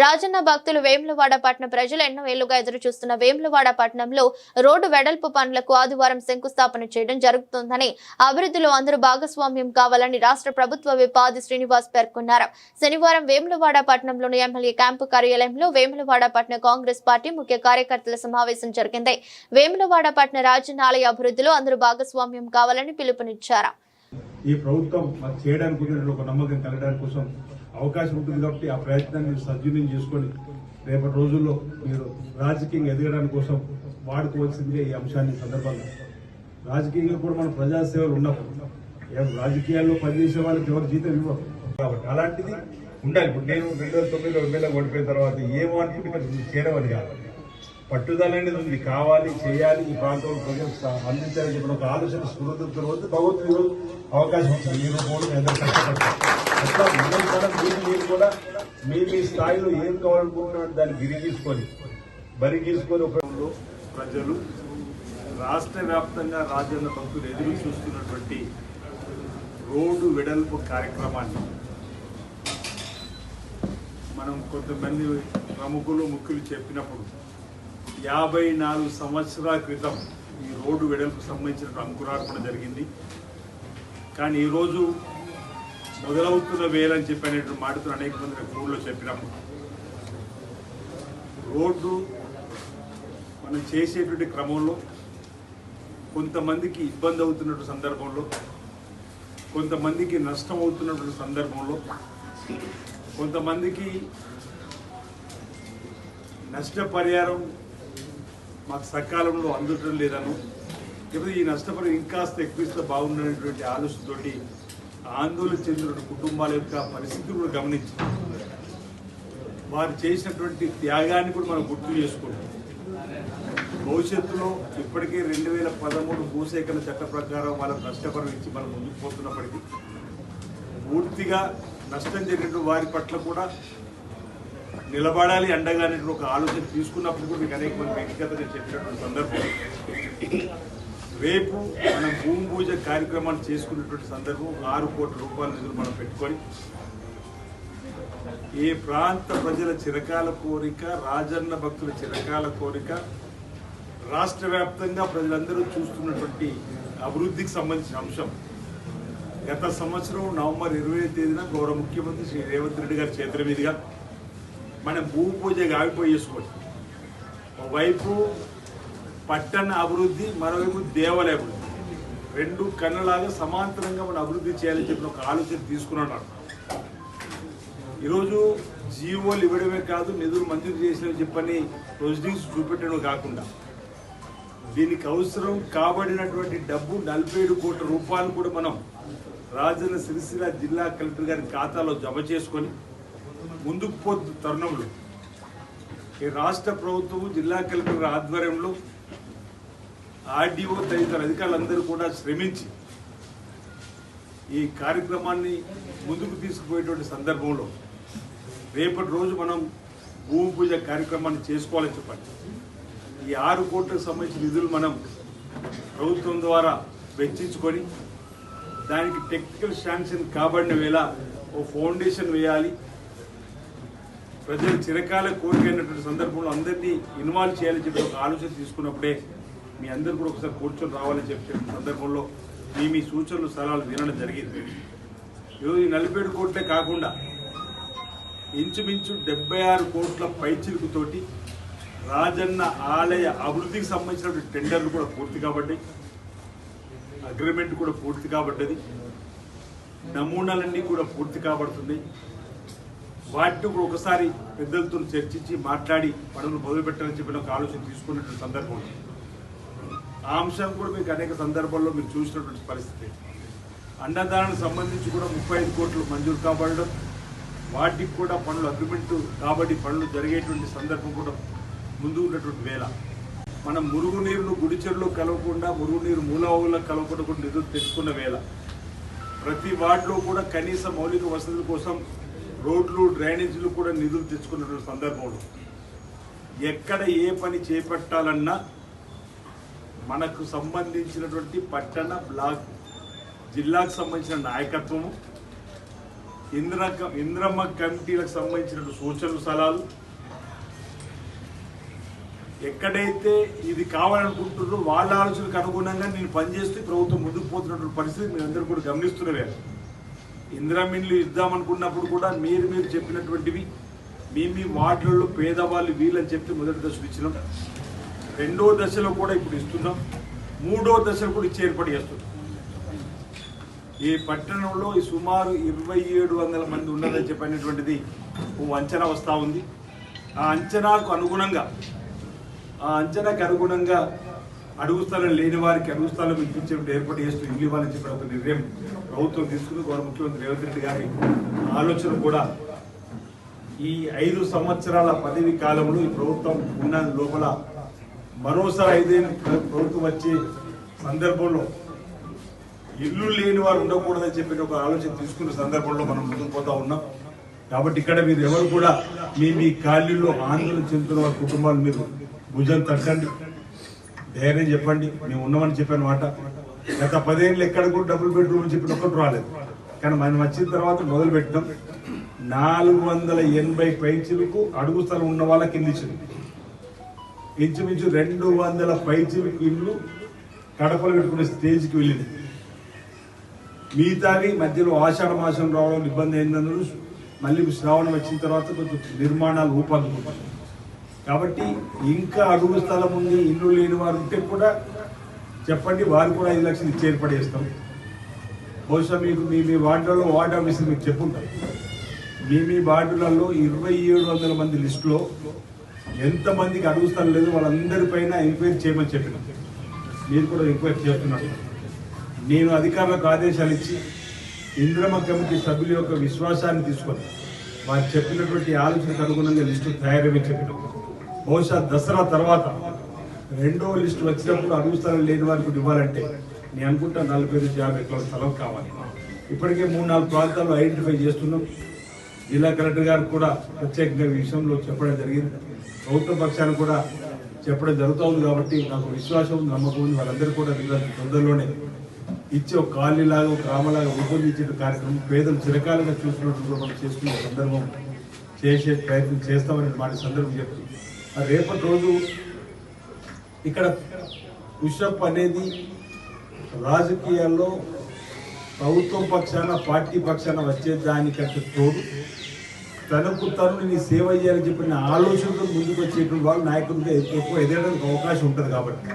రాజన్న భక్తులు వేములవాడ పట్టణ ప్రజలు ఎన్నో ఏళ్ళుగా ఎదురు చూస్తున్న వేములవాడ పట్టణంలో రోడ్డు వెడల్పు పనులకు ఆదివారం శంకుస్థాపన చేయడం జరుగుతుందని అభివృద్ధిలో అందరూ భాగస్వామ్యం కావాలని రాష్ట్ర ప్రభుత్వ విపాది శ్రీనివాస్ పేర్కొన్నారు. శనివారం వేములవాడ పట్టణంలోని ఎమ్మెల్యే క్యాంపు కార్యాలయంలో వేములవాడ పట్టణ కాంగ్రెస్ పార్టీ ముఖ్య కార్యకర్తల సమావేశం జరిగింది. వేములవాడ పట్టణ రాజన్న ఆలయ అభివృద్ధిలో అందరూ భాగస్వామ్యం కావాలని పిలుపునిచ్చారు. ఈ ప్రభుత్వం చేయడానికి ఒక నమ్మకం కలగడానికి కోసం అవకాశం ఉంటుంది కాబట్టి ఆ ప్రయత్నాన్ని మీరు సద్వినియోగం చేసుకొని రేపటి రోజుల్లో మీరు రాజకీయంగా ఎదగడానికి కోసం వాడుకోవాల్సిందిగా ఈ అంశాన్ని సందర్భంగా రాజకీయంగా కూడా మన ప్రజాసేవలు ఉన్నప్పుడు ఏం రాజకీయాల్లో పనిచేసే వాళ్ళకి ఎవరు జీతం ఇవ్వరు. కాబట్టి అలాంటిది ఉండాలి. ఇప్పుడు నేను రెండు వేల తొమ్మిదిలో ఎమ్మెల్యే ఓడిపోయిన తర్వాత ఏమో అనుకుంటే మరి చేయడం అని కాదు. పట్టుదల అనేది ఉంది. కావాలి చేయాలి ఈ ప్రాంతంలో ప్రజలు అందించాలని చెప్పిన ఒక ఆలోచన స్ఫూర్తితో తర్వాత భగవంతుడు అవకాశం వచ్చింది మీరు కూడా ఎంత కష్టపడతారు అట్లా మనం కూడా మీరు మీరు కూడా మీ మీ స్థాయిలో ఏం కావాలనుకుంటున్నారో దాన్ని గిరిగీసుకొని బరిగీసుకొని ఒక ప్రజలు రాష్ట్ర వ్యాప్తంగా రాజ్యాంగ భక్తులు ఎదురు చూస్తున్నటువంటి రోడ్డు వెడల్పు కార్యక్రమాన్ని మనం కొంతమంది ప్రముఖులు ముఖ్యులు చెప్పినప్పుడు యాభై నాలుగు సంవత్సరాల క్రితం ఈ రోడ్డు వెడల్పు సంబంధించిన అంకురార్పణ జరిగింది. కానీ ఈరోజు మొదలవుతున్న వేలని చెప్పి అనేటువంటి మాటతో అనేక మంది నాకు ఊళ్ళో చెప్పినప్పుడు రోడ్డు మనం చేసేటువంటి క్రమంలో కొంతమందికి ఇబ్బంది అవుతున్నటువంటి సందర్భంలో కొంతమందికి నష్టం అవుతున్నటువంటి సందర్భంలో కొంతమందికి నష్టపరిహారం మాకు సకాలంలో అందటం లేదను లేకపోతే ఈ నష్టపరిహారం ఇంకాస్త ఎక్కువ ఇస్తే బాగుండేటువంటి ఆలోచనతోటి ఆందోళన చెందిన కుటుంబాల యొక్క పరిస్థితులు కూడా గమనించి వారు చేసినటువంటి త్యాగాన్ని కూడా మనం గుర్తు చేసుకుంటాం భవిష్యత్తులో ఇప్పటికే రెండు వేల పదమూడు భూసేకరణ చట్ట ప్రకారం వాళ్ళ నష్టపరం ఇచ్చి మనం ముందుకు పోతున్నప్పటికీ పూర్తిగా నష్టం జరిగిన వారి పట్ల కూడా నిలబడాలి అండగా అనేటువంటి ఒక ఆలోచన తీసుకున్నప్పుడు కూడా మీకు అనేక మంది వ్యక్తిగతంగా చెప్పినటువంటి సందర్భం. రేపు మనం భూమి పూజ కార్యక్రమాలు చేసుకున్నటువంటి సందర్భం ఆరు కోట్ల రూపాయల నిధులు మనం పెట్టుకొని ఈ ప్రాంత ప్రజల చిరకాల కోరిక రాజన్న భక్తుల చిరకాల కోరిక రాష్ట్ర వ్యాప్తంగా ప్రజలందరూ చూస్తున్నటువంటి అభివృద్ధికి సంబంధించిన అంశం. గత సంవత్సరం నవంబర్ ఇరవై తేదీన గౌరవ ముఖ్యమంత్రి శ్రీ రేవంత్ రెడ్డి గారి చేతుల మీదుగా మనం భూమి పూజ ఆగిపోయి చేసుకోవచ్చు ఒకవైపు పట్టణ అభివృద్ధి మరోవైపు దేవాలయ అభివృద్ధి. రెండు కన్నులాగా సమాంతరంగా మనం అభివృద్ధి చేయాలని చెప్పిన ఒక ఆలోచన తీసుకున్నాడు ఈరోజు జీవోలు ఇవ్వడమే కాదు నిధులు మంజూరు చేసిన చెప్పని ప్రొసీడింగ్స్ చూపెట్టడం కాకుండా దీనికి అవసరం కాబడినటువంటి డబ్బు నలభై ఏడు కోట్ల రూపాయలు కూడా మనం రాజన్న సిరిసిల్ల జిల్లా కలెక్టర్ గారి ఖాతాలో జమ చేసుకొని ముందుకు పోతు తరుణంలో ఈ రాష్ట్ర ప్రభుత్వం జిల్లా కలెక్టర్ ఆధ్వర్యంలో ఆర్డీఓ తదితర అధికారులందరూ కూడా శ్రమించి ఈ కార్యక్రమాన్ని ముందుకు తీసుకుపోయేటువంటి సందర్భంలో రేపటి రోజు మనం భూమి పూజ కార్యక్రమాన్ని చేసుకోవాలని చెప్పండి. ఈ ఆరు కోట్లకు సంబంధించిన నిధులు మనం ప్రభుత్వం ద్వారా వెచ్చించుకొని దానికి టెక్నికల్ శాంక్షన్ కాబడిన వేళ ఓ ఫౌండేషన్ వేయాలి. ప్రజలు చిరకాల కోరికైనటువంటి సందర్భంలో అందరినీ ఇన్వాల్వ్ చేయాలని చెప్పి ఒక ఆలోచన తీసుకున్నప్పుడే మీ అందరు కూడా ఒకసారి కూర్చొని రావాలని చెప్పే సందర్భంలో మీ మీ సూచనలు సలహాలు వినడం జరిగింది. ఈరోజు ఈ నలభై కోట్లే కాకుండా ఇంచుమించు డెబ్బై ఆరు కోట్ల పైచిలుకుతోటి రాజన్న ఆలయ అభివృద్ధికి సంబంధించినటువంటి టెండర్లు కూడా పూర్తి కాబడ్డాయి. అగ్రిమెంట్ కూడా పూర్తి కాబడ్డది. నమూనాలన్నీ కూడా పూర్తి కాబడుతున్నాయి. వాటిని కూడా ఒకసారి పెద్దలతో చర్చించి మాట్లాడి పనులు మొదలుపెట్టాలని చెప్పిన ఒక ఆలోచన తీసుకున్నటువంటి సందర్భం ఆ అంశం కూడా మీకు అనేక సందర్భాల్లో మీరు చూసినటువంటి పరిస్థితి. అన్నదానానికి సంబంధించి కూడా ముప్పై ఐదు కోట్లు మంజూరు కాబడడం వాటికి కూడా పనులు అగ్రిమెంట్ కాబట్టి పనులు జరిగేటువంటి సందర్భం కూడా ముందు ఉన్నటువంటి వేళ. మనం మురుగునీరును గుడిచెరులో కలవకుండా మురుగునీరు మూలవుల్లో కలవకుండా కూడా నిధులు తెచ్చుకున్న వేళ. ప్రతి వార్డులో కూడా కనీస మౌలిక వసతుల కోసం రోడ్లు డ్రైనేజీలు కూడా నిధులు తెచ్చుకున్నటువంటి సందర్భంలో ఎక్కడ ఏ పని చేపట్టాలన్నా మనకు సంబంధించినటువంటి పట్టణ బ్లాక్ జిల్లాకు సంబంధించిన నాయకత్వము ఇంద్ర ఇంద్రమ్మ కమిటీలకు సంబంధించిన సూచనలు సలహాలు. ఎక్కడైతే ఇది కావాలనుకుంటున్నారో వాళ్ళ ఆలోచనకు అనుగుణంగా నేను పనిచేస్తూ ప్రభుత్వం ముందుకు పోతున్నటువంటి పరిస్థితి మీరు అందరూ కూడా గమనిస్తున్నవే ఇంద్రమిన్లు ఇద్దామనుకున్నప్పుడు కూడా మీరు మీరు చెప్పినటువంటివి మీ మీ వార్డులలో పేదవాళ్ళు వీళ్ళని చెప్పి మొదటి దశ ఇచ్చినాం రెండో దశలో కూడా ఇప్పుడు ఇస్తున్నాం. మూడో దశలో కూడా ఇచ్చి ఏర్పాటు చేస్తున్నాం. ఈ పట్టణంలో ఈ సుమారు ఇరవై ఏడు వందల మంది ఉన్నదని చెప్పినటువంటిది ఓ అంచనా వస్తూ ఉంది. ఆ అంచనాకు అనుగుణంగా ఆ అంచనాకు అనుగుణంగా అడుగు స్థలం లేని వారికి అడుగు స్థలం ఇప్పించేటువంటి ఏర్పాటు చేస్తూ ఇల్లు ఇవ్వాలని చెప్పిన ఒక నిర్ణయం ప్రభుత్వం తీసుకుని గౌరవ ముఖ్యమంత్రి రేవంత్ రెడ్డి గారి ఆలోచన కూడా ఈ ఐదు సంవత్సరాల పదవి కాలంలో ఈ ప్రభుత్వం ఉన్న లోపల మరోసారి ఐదేళ్ళు ప్రభుత్వం వచ్చే సందర్భంలో ఇల్లు లేని వారు ఉండకూడదని చెప్పిన ఒక ఆలోచన తీసుకున్న సందర్భంలో మనం ముందుకు పోతా ఉన్నాం. కాబట్టి ఇక్కడ మీరు ఎవరు కూడా మీ మీ ఖాళీల్లో ఆందోళన చెందుతున్న వారి కుటుంబాలు మీరు భుజం తట్టండి. ధైర్యం చెప్పండి. మేము ఉన్నామని చెప్పాను మాట. గత పదేళ్ళు ఎక్కడ కూడా డబుల్ బెడ్రూమ్ అని చెప్పిన ఒక్కటి రాలేదు. కానీ మనం వచ్చిన తర్వాత మొదలు పెట్టినాం నాలుగు వందల ఎనభై పైచీలకు అడుగు స్థలం ఉన్న వాళ్ళకి ఇల్లు ఇంచుమించు రెండు వందల పైచులకు ఇల్లు కడపలు పెట్టుకునే స్టేజ్కి వెళ్ళింది. మిగతావి మధ్యలో ఆషాఢ మాసం రావడం ఇబ్బంది అయిందన్నారు. మళ్ళీ శ్రావణం వచ్చిన తర్వాత కొంచెం నిర్మాణాలు ఊపందుకుంటారు. కాబట్టి ఇంకా అడుగు స్థలం ఉంది ఇల్లు లేని వారు ఉంటే కూడా చెప్పండి వారు కూడా ఐదు లక్షలు ఇచ్చి ఏర్పాటు చేస్తాం. బహుశా మీకు మీ మీ వార్డులలో వార్డు ఆఫీసర్ మీకు చెప్పుంటారు. మీ మీ వార్డులలో ఇరవై ఏడు వందల మంది లిస్టులో ఎంతమందికి అడుగు లేదు వాళ్ళందరిపైన ఎంక్వైరీ చేయమని చెప్పిన. మీరు కూడా ఎంక్వైరీ చేస్తున్నారు. నేను అధికారులకు ఆదేశాలు ఇచ్చి ఇంద్రమ కమిటీ సభ్యుల యొక్క విశ్వాసాన్ని తీసుకొని వారు చెప్పినటువంటి ఆలోచనకు అనుగుణంగా లిస్టు తయారని చెప్పిన. బహుశా దసరా తర్వాత రెండో లిస్టు వచ్చినప్పుడు అడుగుస్తాను లేని వారికి ఇవ్వాలంటే నేను అనుకుంటా నలభై నుంచి యాభై ఎకరాల స్థలం కావాలి. ఇప్పటికే మూడు నాలుగు ప్రాంతాలు ఐడెంటిఫై చేస్తున్నాం. జిల్లా కలెక్టర్ గారు కూడా ప్రత్యేకంగా ఈ విషయంలో చెప్పడం జరిగింది. ప్రభుత్వ పక్షాన్ని కూడా చెప్పడం జరుగుతుంది కాబట్టి నాకు విశ్వాసం నమ్మకం ఉంది. వాళ్ళందరూ కూడా వీళ్ళ తొందరలోనే ఇచ్చే ఒక కాలనీలాగా ఒక గ్రామలాగా రూపొందించే కార్యక్రమం పేదలు చిరకాలుగా చూసినట్టు మనం చేసుకునే సందర్భం చేసే ప్రయత్నం చేస్తామని మాట సందర్భం చెప్తుంది రేపటి రోజు ఇక్కడ పుషప్ అనేది రాజకీయాల్లో ప్రభుత్వం పక్షాన పార్టీ పక్షాన వచ్చే దానికంటే తోడు తనకు తను నేను సేవ చేయాలని చెప్పిన ఆలోచనతో ముందుకు వచ్చేటువంటి వాళ్ళు నాయకుడిగా ఎక్కువ ఎదగడానికి అవకాశం ఉంటుంది కాబట్టి.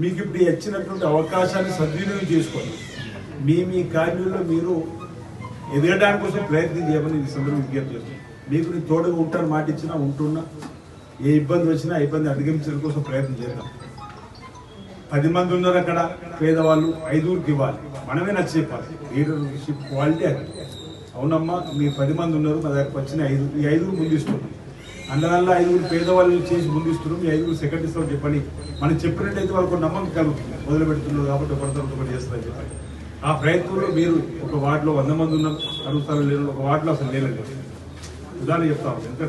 మీకు ఇప్పుడు ఇచ్చినటువంటి అవకాశాన్ని సద్వినియోగం చేసుకోండి. మీ మీ కార్యంలో మీరు ఎదగడానికి కోసం ప్రయత్నం చేయమని ఈ సందర్భం విజ్ఞప్తి చేస్తాను మీకు నేను తోడుగా ఉంటాను మాట ఇచ్చినా ఉంటున్నా ఏ ఇబ్బంది వచ్చినా ఆ ఇబ్బంది అధిగమించడం కోసం ప్రయత్నం చేద్దాం. పది మంది ఉన్నారు అక్కడ పేదవాళ్ళు ఐదుగురికి ఇవ్వాలి. మనమే నచ్చి చెప్పాలి. లీడర్షిప్ క్వాలిటీ అది. అవునమ్మా మీ పది మంది ఉన్నారు మా దగ్గరకు వచ్చిన ఐదు ఈ ఐదుగురు ముందిస్తున్నాం అందువల్ల ఐదుగురు పేదవాళ్ళు చేసి ముందిస్తున్నాం ఈ ఐదుగురు సెకండ్ ఇస్తాం చెప్పని మనం చెప్పినట్టయితే వాళ్ళకు నమ్మకం కలుగుతుంది మొదలు పెడుతున్నారు కాబట్టి ఒకరితో ఒకటి చేస్తారని చెప్పండి. ఆ ప్రయత్నంలో మీరు ఒక వార్డులో వంద మంది ఉన్నారు అడుగుతారు లేరు ఒక వార్డులో అసలు లేరండి ఉదాహరణ చెప్తాను ఎంత